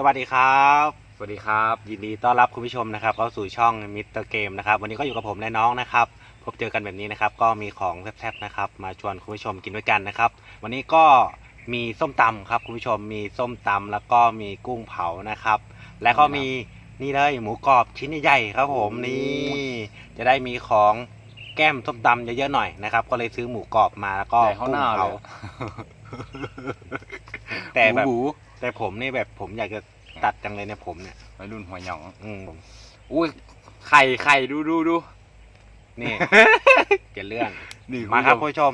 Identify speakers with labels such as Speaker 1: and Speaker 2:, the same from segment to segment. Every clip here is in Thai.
Speaker 1: สวัสดีครับ
Speaker 2: สวัสดีครับ
Speaker 1: ยินดีต้อนรับคุณผู้ชมนะครับเข้าสู่ช่องมิสเตอร์เกมนะครับ วันนี้ก็อยู่กับผมและน้องนะครับ พบเจอกันแบบนี้นะครับ ก็มีของแซ่บๆนะครับ มาชวนคุณผู้ชมกินด้วยกันนะครับ วันนี้ก็มีส้มตำครับคุณผู้ชม มีส้มตำแล้วก็มีกุ้งเผานะครับ และก็มีนี่เลยหมูกรอบชิ้นใหญ่ๆครับผมนี่จะได้มีของแก้มส้มตำเยอะๆหน่อยนะครับ ก็เลยซื้อหมูกรอบมาแล้วก็
Speaker 2: แต่เขา
Speaker 1: กุ้
Speaker 2: ห
Speaker 1: ง
Speaker 2: น้าเล
Speaker 1: เผา
Speaker 2: ย
Speaker 1: แต่แบบ
Speaker 2: หู
Speaker 1: แต่ผมนี่แบบผมอยากจะตัดจังเลยเนี่ยผมเนี่ย
Speaker 2: วัยรุ่นหัวหยอง
Speaker 1: อืม
Speaker 2: อุ้ยไข่ไข่ดูดูดู
Speaker 1: นี่เกี่ยวเรื่อง
Speaker 2: นี่
Speaker 1: มาครับ
Speaker 2: ณ
Speaker 1: คุณ
Speaker 2: ผู้ช
Speaker 1: ผู้ชม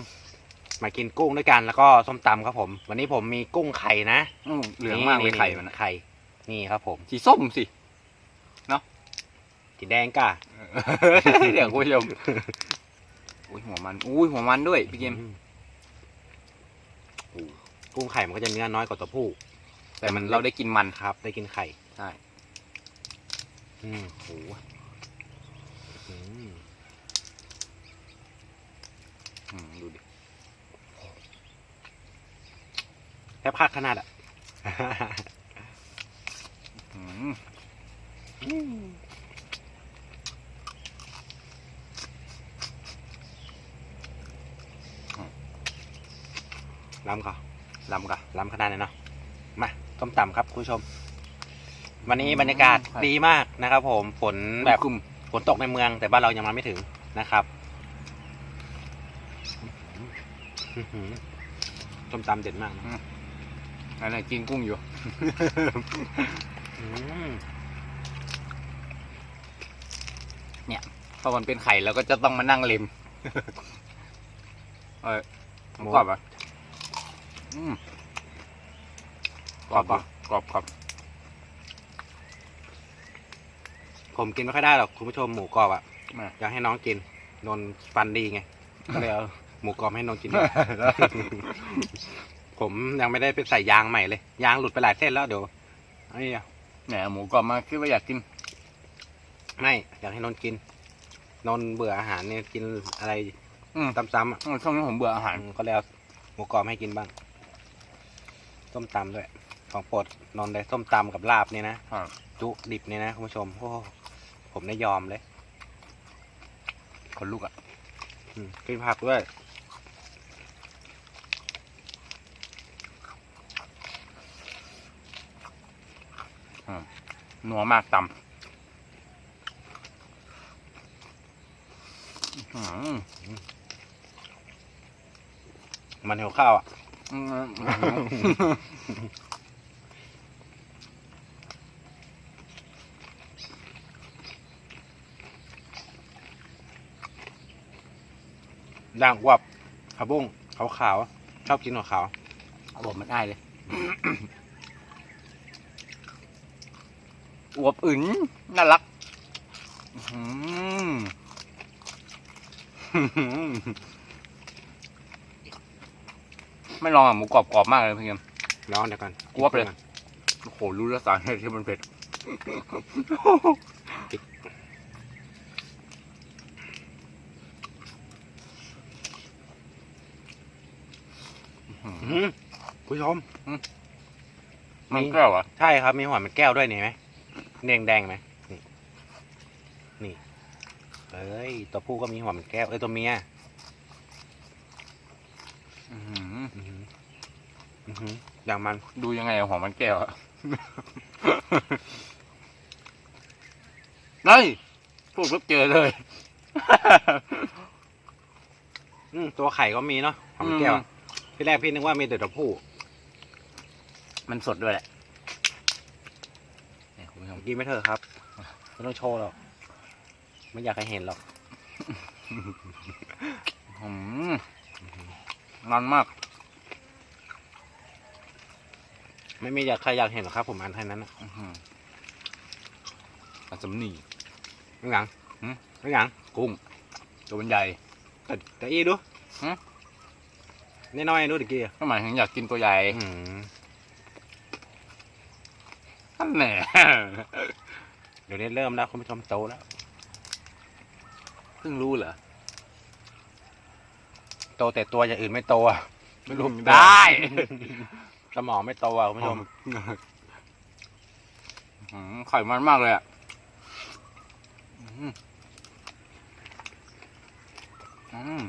Speaker 1: มากินกุ้งด้วยกันแล้วก็ส้มตำครับผม วันนี้ผมมีกุ้งไข่นะ
Speaker 2: อืมเหลืองมากเลยไข่มันอะ
Speaker 1: ไข่ นี่ครับผม
Speaker 2: สีส้มสิ
Speaker 1: สีแดงก้า
Speaker 2: เดี๋ยวคุณผู้ชมอุ้ยหัวมันอุ้ยหัวมันด้วยพี่เกม
Speaker 1: อืโอ้กุ้งไข่มันก็จะเนื้อน้อยกว่าตัวผู้
Speaker 2: แต่มันเราได้กินมัน
Speaker 1: ครับ ได้กินไข่
Speaker 2: ใช่
Speaker 1: อืมโหอืม
Speaker 2: อืมดูดิ
Speaker 1: แทบคักขนาดอะ
Speaker 2: อืม
Speaker 1: ล้ำก่อน
Speaker 2: ลำกะ
Speaker 1: ล้ำขนาดนี้เนาะมา ส้มตำครับคุณผู้ชม วันนี้บรรยากาศดีมากนะครับ ผมฝนแบบ
Speaker 2: คุม
Speaker 1: ฝนตกในเมือง แต่บ้านเรายังมาไม่ถึงนะครับอื้อหือส้มตำเด็ดมากนะ
Speaker 2: นั่นแหละกินกุ้งอยู่
Speaker 1: อืม
Speaker 2: พอมันเป็นไข่เราก็จะต้องมานั่งเล็มเออหมูกรอบอะอืม กรอบปะกรอบครับ
Speaker 1: ผมกินไม่ค่อยได้หรอกคุณผู้ชมหมูกรอบอะ
Speaker 2: มา
Speaker 1: อยากให้น้องกิน นนท์ฟันดีไงก็เลยเอาหมูกรอบให้นนท์กินด้วย ผมยังไม่ได้ไปใส่ยางใหม่เลย ยางหลุดไปหลายเส้นแล้วเดี๋ยวไอ้ย
Speaker 2: แหนหมูกรอบมาคิดว่าอยากกิน
Speaker 1: ไม่อยากให้นนท์กิน นนท์เบื่ออาหารเนี่ยกินอะไร
Speaker 2: อืม
Speaker 1: ซ้ำๆอะ
Speaker 2: อืมช่วงนี้ผมเบื่ออาหาร
Speaker 1: อืมก็เลยเอาหมูกรอบให้กินบ้างส้มตำด้วย ของโปรดนนท์เลยส้มตำกับลาบเนี่ยนะ
Speaker 2: ครับ
Speaker 1: จุดิบเนี่ยนะคุณผู้ชม โอ้โหผมได้ยอมเลย
Speaker 2: คนลุกอะ
Speaker 1: อืมกินผักด้วย
Speaker 2: นัวมากตำอื้อหือ
Speaker 1: มันหิวข้าวอะ
Speaker 2: อืม
Speaker 1: ด่างวับขาวบุ้งขาวขาวๆชอบกินหัวขาว
Speaker 2: บอกมันได้เลยอวบอึ๋นน่ารักอื้อหือไม่ลองอะหมูกรอบกรอบมากเลยพี่เกม
Speaker 1: ร้อนเดี๋ยวก่อน
Speaker 2: กวบเลยโอ้โหรู้แล้วสาเหตุที่มันเผ็ด
Speaker 1: อื้อหือ ผู้ชม
Speaker 2: มันแก้วอะ
Speaker 1: ใช่ครับ มีหัวมันแก้วด้วยนี่เห็นไหมแดงแดงๆไหมนี่นี่เอ้ยตัวผู้ก็มีหัวมันแก้วเอ้ยตัวเมีย
Speaker 2: อื้อหือ
Speaker 1: อือหืออือหืออย่างมัน
Speaker 2: ดูยังไงอะหัวมันแก้วอะเฮ้ยพูดปุ๊บเจอเลย
Speaker 1: อืมตัวไข่ก็มีเนาะหัวมันแก้วอะ ที่แรกพี่นึกว่ามีแต่ตัวผู้
Speaker 2: มันสดด้วยแหละเนี่ยคุณผู้ชม
Speaker 1: กินไม่เถอะครับไม่ต้องโชว์หรอกไม่อยากให้เห็นหรอก
Speaker 2: อืมมันมาก
Speaker 1: ไม่มีอยากใครอยากเห็นหรอกครับ ผมอันแค่นั้นนะ
Speaker 2: อื้อหืออันสำนี
Speaker 1: ไม่หยัง
Speaker 2: หืม
Speaker 1: ไม่หยัง
Speaker 2: กุ้งตัวมันใหญ่
Speaker 1: แต่แต่อีดู
Speaker 2: หืม
Speaker 1: น้อยๆดูตะกี้อะ
Speaker 2: ก็หมายถึงอยากกินตัวใหญ่
Speaker 1: อืม
Speaker 2: นั่นแหละ
Speaker 1: เดี๋ยวนี้เริ่มแล้วคุณผู้ชมโตแล้ว
Speaker 2: เพิ่งรู้เหรอ
Speaker 1: โตแต่ตัวอย่างอื่นไม่โตอะไม่รู้
Speaker 2: ได้
Speaker 1: สมองไม่โตอะคุณผู้ชม
Speaker 2: อืมไข่มันมากเลยอะอืมอืม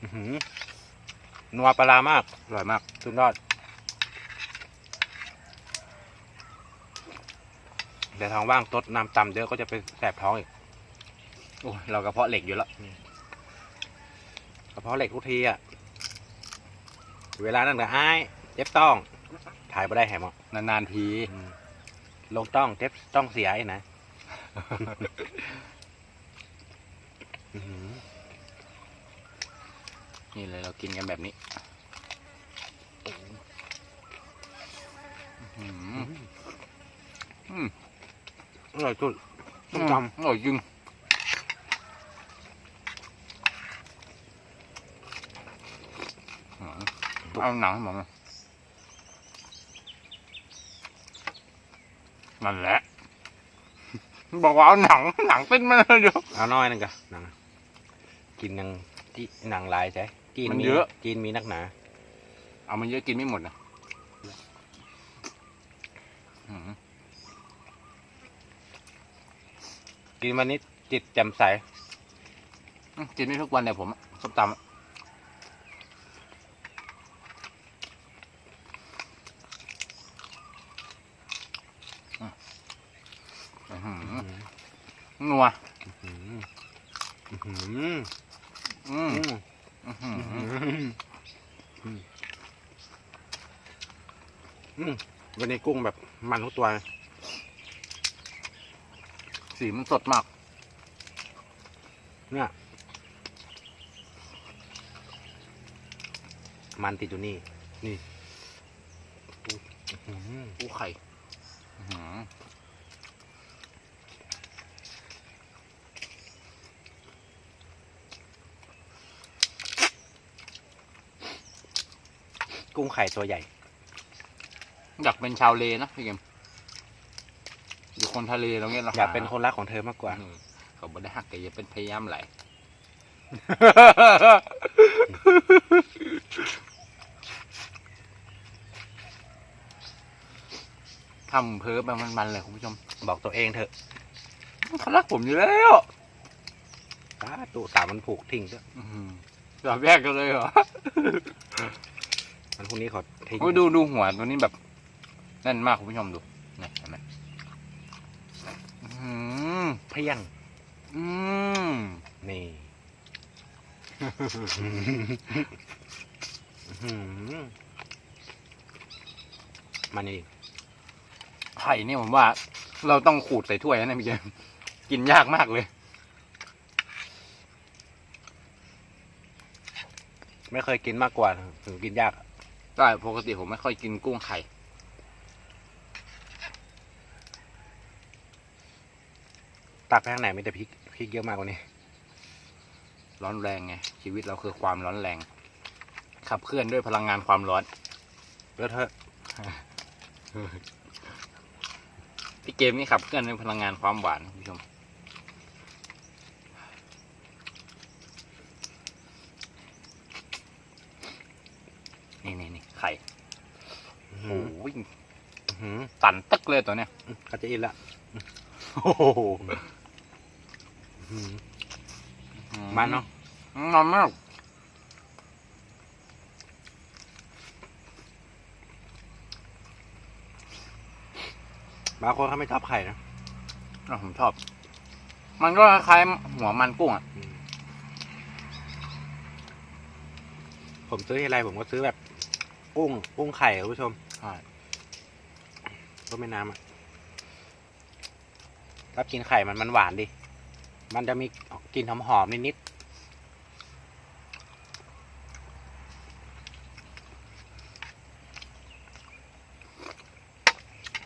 Speaker 1: อื้อหือนัวปลาร้ามาก
Speaker 2: อร่อยมาก
Speaker 1: สุดยอดแต่ท้องว่างตดน้ำต่ำเยอะก็จะเป็นแสบท้องอีก
Speaker 2: โอ้ยเรากระเพาะเหล็กอยู่แล้ว
Speaker 1: กระเพาะเหล็กทุกทีอะ เวลานั่นก็อ้ายเจ็บต้อง ถ่ายไปได้แหมอะ
Speaker 2: นานๆที
Speaker 1: ลงต้องเจ็บต้องเสียไอ้นะ อื้อหือ
Speaker 2: นี่เลยเรากินกันแบบนี้อืมอืม
Speaker 1: อร่อยสุดต้มต
Speaker 2: อร่อยจริงอืมเอาหนังให้ผมหน่อยนั่นแหละ บอกว่าเอาหนังหนังเป็นมาเลยอยู่ำ
Speaker 1: เอาน้อยนึงกะหนัง กินหนัง ที่หนังลายใช่จีน
Speaker 2: มัน
Speaker 1: มี
Speaker 2: เยอะ
Speaker 1: จีนมีนักหนา
Speaker 2: เอามันเยอะกินไม่หมดนะอืม
Speaker 1: กินวันนี้จิตแจ่มใส
Speaker 2: กินได้ทุกวันเลยผมอะส้มตำอะอืมอื้อหือนัว
Speaker 1: อื้อหืออื้อหือ
Speaker 2: อืม
Speaker 1: วันนี้กุ้งแบบมันทุกตัว
Speaker 2: สีมันสดมาก
Speaker 1: เนี่ย มันติดอยู่นี่ นี่
Speaker 2: อู้ไข่อื้อหือ
Speaker 1: กุ้งไข่ตัวใหญ่
Speaker 2: อยากเป็นชาวเลนะพี่เกมอยู่คนทะเลเราเงี้ยเรา
Speaker 1: อยากเป็นคนรักของเธอมากกว่า
Speaker 2: อืมเขาบ่ได้หักแต่อย่าเป็นพยายามไหลทำเพ้อไปมันๆเลยคุณผู้ชม
Speaker 1: บอกตัวเองเถอะ
Speaker 2: เขารักผมอยู่แล้ว
Speaker 1: สาตุสามมันผูกทิ้งซะ
Speaker 2: อื้อหือแบบแยกกันเลยเหรอ
Speaker 1: มันพรุ่งนี้เขาทิ้ง
Speaker 2: โอ้ยดูดูหัวตัวนี้แบบแน่นมากคุณผู้ชมดูนี่เห็นไหมอื้อหือ
Speaker 1: เพียง
Speaker 2: อืม
Speaker 1: นี่อื้อหือมันนี่
Speaker 2: ไข่เนี่ยผมว่า เราต้องขูดใส่ถ้วยนะพี่เกมกินยากมากเลย
Speaker 1: ไม่เคยกินมากกว่าถึงกินยาก
Speaker 2: ใช่ปกติผมไม่ค่อยกินกุ้งไข่
Speaker 1: ตักไปข้างไหนมีแต่พริกพริกเยอะมากกว่านี้
Speaker 2: ร้อนแรงไง ชีวิตเราคือความร้อนแรง ขับเคลื่อนด้วยพลังงานความร้อน
Speaker 1: เลอะเทอะ
Speaker 2: ที่เกมนี้ขับเคลื่อนด้วยพลังงานความหวานคุณผู้ชม นี่นี่นี่ ไข่
Speaker 1: อื้อหื
Speaker 2: โอ้
Speaker 1: อยอื้อหือ
Speaker 2: ตันตึกเลยตัวเนี้ย
Speaker 1: เขาจะอินละโอ้โหอื้อหือมันเนาะ
Speaker 2: มันมาก
Speaker 1: บางคนเขาไม่ชอบไข่นะ
Speaker 2: อะผมชอบ มันก็คล้ายๆหัวมันกุ้งอะ
Speaker 1: อืมผมซื้ออะไรผมก็ซื้อแบบ กุ้ง กุ้งไข่คุณผู้ชม
Speaker 2: ใช่
Speaker 1: ก็ไม่น้ำอะถ้ากินไข่มันมันหวานดิ มันจะมีกลิ่นหอมๆนิดๆ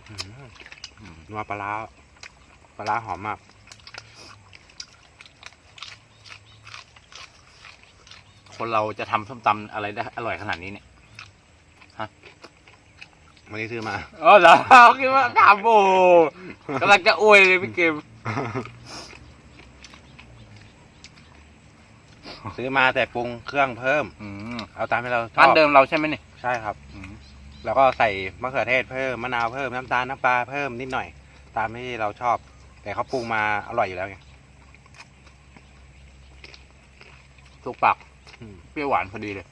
Speaker 1: อื้อหือ
Speaker 2: อืม
Speaker 1: นัวปลาร้าปลาร้าหอมมาก
Speaker 2: คนเราจะทำส้มตำอะไรได้อร่อยขนาดนี้เนี่ย
Speaker 1: วันนี้ซื้อมา
Speaker 2: อ๋อเหรอคิดว่าทำโอ้กำลังจะอวยเลยพี่เกม
Speaker 1: ซื้อมาแต่ปรุงเครื่องเพิ่ม
Speaker 2: อืม
Speaker 1: เอาตามที่เราช
Speaker 2: ร้าน
Speaker 1: อบ
Speaker 2: เดิมเราใช่ไหมนี่
Speaker 1: ใช่ครับ
Speaker 2: อืม
Speaker 1: แล้วก็ใส่มะเขือเทศเพิ่มมะนาวเพิ่มน้ำตาลน้ำปลาเพิ่มนิดหน่อย ตามที่เราชอบ แต่เขาปรุงมาอร่อยอยู่แล้วไง
Speaker 2: ถูกปาก
Speaker 1: อืม
Speaker 2: เปรี้ยวหวานพอดีเลย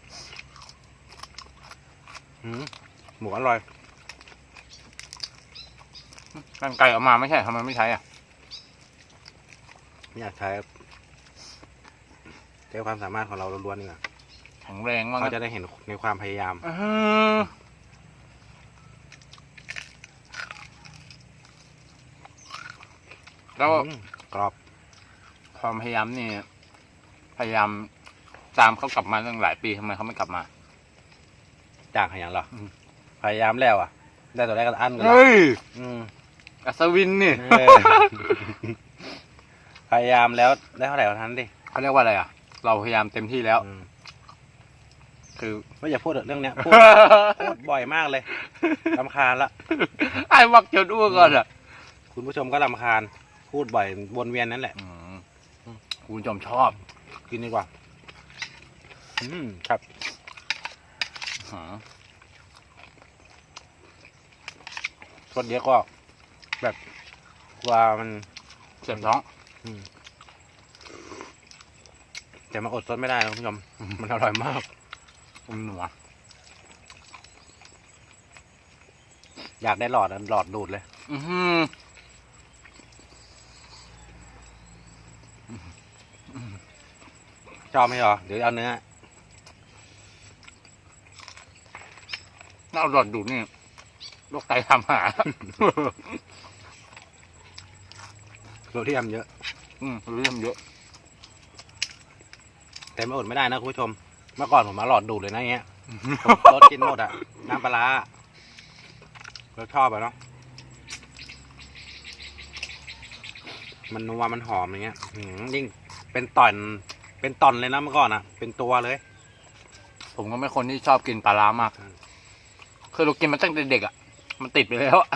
Speaker 1: อืมหมูอร่อย
Speaker 2: กันไก่เออกมาไม่ใช่ทำไมไม่ใช้อะ
Speaker 1: ไม่อยากใช้ใช้ความสามารถของเราล้วนๆนี่แหละ
Speaker 2: แข็งแรงมาก
Speaker 1: เขาจะได้เห็นในความพยายาม
Speaker 2: อื้อหือแล้ว
Speaker 1: อืมกรอบ
Speaker 2: ความพยายามนี่ พยายามตามเขากลับมาตั้งหลายปีทำไมเขาไม่กลับมา
Speaker 1: จากขยันเหรออ
Speaker 2: ม
Speaker 1: พยายามแล้วอะ ได้ตัวแรกก็อั้นกันเหรอ
Speaker 2: เฮ้ย
Speaker 1: อืม
Speaker 2: อัศวินนี่
Speaker 1: เออพยายามแล้วได้เท่าไหร่วันนั้นดิ
Speaker 2: เขาเรียกว่าอะไรอะ เราพยายามเต็มที่แล้ว
Speaker 1: อืม
Speaker 2: คือ
Speaker 1: ไม่อย่าพูดเรื่องเนี้ยพูดพูดบ่อยมากเลยลำคาญละ
Speaker 2: ไอ้วักจะดูก่อนอะ
Speaker 1: คุณผู้ชมก็ลำคาญ พูดบ่อยวนเวียนนั่นแหละ
Speaker 2: อืมคุณผู้ชมชอบ
Speaker 1: กินดีกว่า อืมครับ
Speaker 2: อื้อหือ
Speaker 1: รสเยอะก็ แบบว่ามัน
Speaker 2: เสียบท้อง
Speaker 1: อืมจะมาอดซดไม่ได้นะคุณผู้ชม มันอร่อยมาก
Speaker 2: อมหนัว
Speaker 1: อยากได้หลอดอะหลอดดูดเลย
Speaker 2: อือหือ
Speaker 1: ชอบไหมเหรอ เดี๋ยวเอาเนื้อ
Speaker 2: น่าหลอดดูดนี่โรคไตทำหา
Speaker 1: โรที่ทำเยอะ
Speaker 2: อืมเรื่องเยอะ
Speaker 1: แต่ไม่อดไม่ได้นะคุณผู้ชม เมื่อก่อนผมมาหลอดดูดเลยนะอย่างเงี้ยผมรสกินหมดอะน้ำปลาร้าเราชอบอะเนาะ มันนัวมันหอมอย่างเงี้ยอื้อหือยิ่งเป็นตอน เป็นตอนเลยนะเมื่อก่อนอะเป็นตัวเลย
Speaker 2: ผมก็ไม่คนที่ชอบกินปลาร้ามาก
Speaker 1: อืม
Speaker 2: คือเรากินมาตั้งแต่เด็กอะมันติดไปแล้วอะ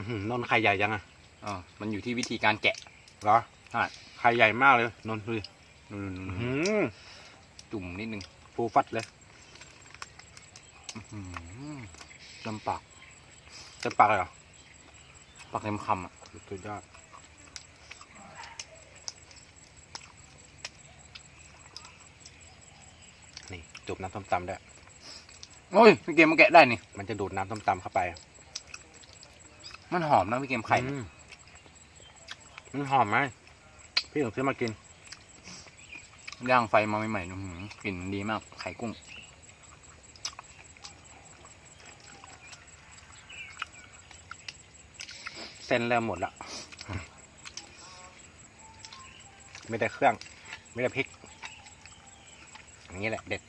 Speaker 1: อื้อหือนนท์ไข่ใหญ่ยังอะ
Speaker 2: อ่ามันอยู่ที่วิธีการแกะ
Speaker 1: เหรอ
Speaker 2: ใช่
Speaker 1: ไข่ใหญ่มากเลยนนท์ดูดิ
Speaker 2: อืม
Speaker 1: อื้อหือ
Speaker 2: จุ่มนิดนึง
Speaker 1: ฟูฟัดเลย
Speaker 2: อืมจำปาก
Speaker 1: เต็มปากเลยเหรอ
Speaker 2: ปากเต็มคำอะ
Speaker 1: สุดยอดนี่จุบน้ำส้มตำด้วย
Speaker 2: โอ้ยพี่เกมมันแกะได้นี่
Speaker 1: มันจะดูดน้ำส้มตำเข้าไป
Speaker 2: มันหอมนะพี่เกมไข่
Speaker 1: อืมมันหอมไหมพี่ถึงซื้อมากิน
Speaker 2: ย่างไฟมาใหม่ๆอื้อหือกลิ่นดีมาก ไข่กุ้ง
Speaker 1: เส้นเริ่มหมดละไม่ได้เครื่อง ไม่ได้พริก อย่างนี้แหละเด็ด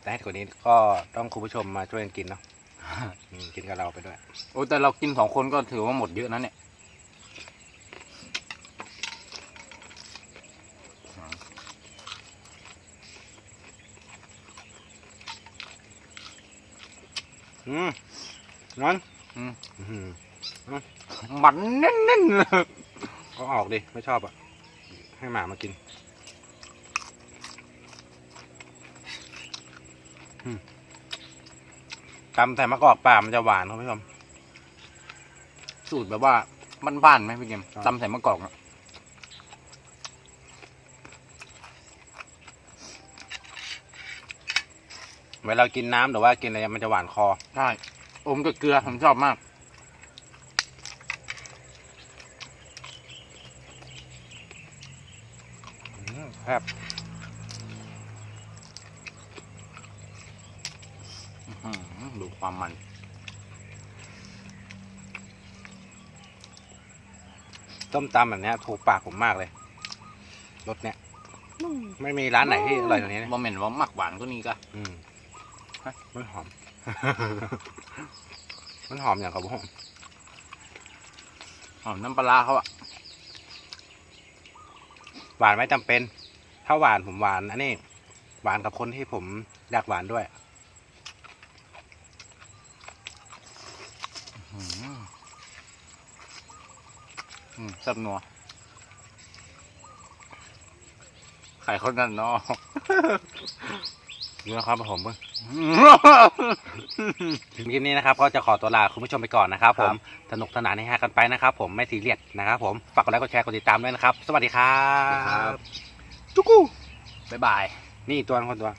Speaker 1: แต่ให้กว่านี้ก็ต้องคุณผู้ชมมาช่วยกันกินเนาะ อืมกินกับเราไปด้วย
Speaker 2: โอ้แต่เรากินสองคนก็ถือว่าหมดเยอะนะเนี่ย
Speaker 1: อืมนั้น
Speaker 2: อืม
Speaker 1: อื้อหือ
Speaker 2: มันแน่นๆเลย
Speaker 1: ก็ออกดิ ไม่ชอบอะ ให้หมามากินอืม ตำใส่มะกอกป่ามันจะหวานคุณผู้ชม
Speaker 2: สูตรแบบว่าบ้านๆไหมพี่เกม
Speaker 1: ครับ
Speaker 2: ตำใส่มะกอกอะ
Speaker 1: เวลากินน้ำหรือว่ากินอะไรมันจะหวานคอ
Speaker 2: ใช่อมกับเกลือผมชอบมาก
Speaker 1: อืมครับ
Speaker 2: อื้อหือ ดูความมัน
Speaker 1: ต้มตำแบบเนี้ยถูกปากผมมากเลยรสเนี้ยไม่มีร้านไหนที่อร่อยกว่านี้นะ
Speaker 2: บ่เหม็นว่ามักหวานก็นี่ก็
Speaker 1: อืม
Speaker 2: ฮะ
Speaker 1: มันหอม มันหอมอย่างกับผม
Speaker 2: หอมน้ำปลาร้าเขาอะ
Speaker 1: หวานไม่จำเป็น ถ้าหวานผมหวาน อันนี้ หวานกับคนที่ผมอยากหวานด้วย
Speaker 2: อืมซับนัวไข่เขานั่นเนาะ
Speaker 1: เนื้อครับผมเพื่อนคลิปนี้นะครับก็จะขอตัวลาคุณผู้ชมไปก่อนนะครับ ผมสนุกสนานให้ฮากันไปนะครับ ผมไม่ซีเรียสนะครับ ผมฝากกดไลค์กดแชร์กดติดตามด้วยนะครับ สวัสดีครั
Speaker 2: บ
Speaker 1: จุ๊กู
Speaker 2: บ๊ายบาย
Speaker 1: นี่ตัวนึงคนตัว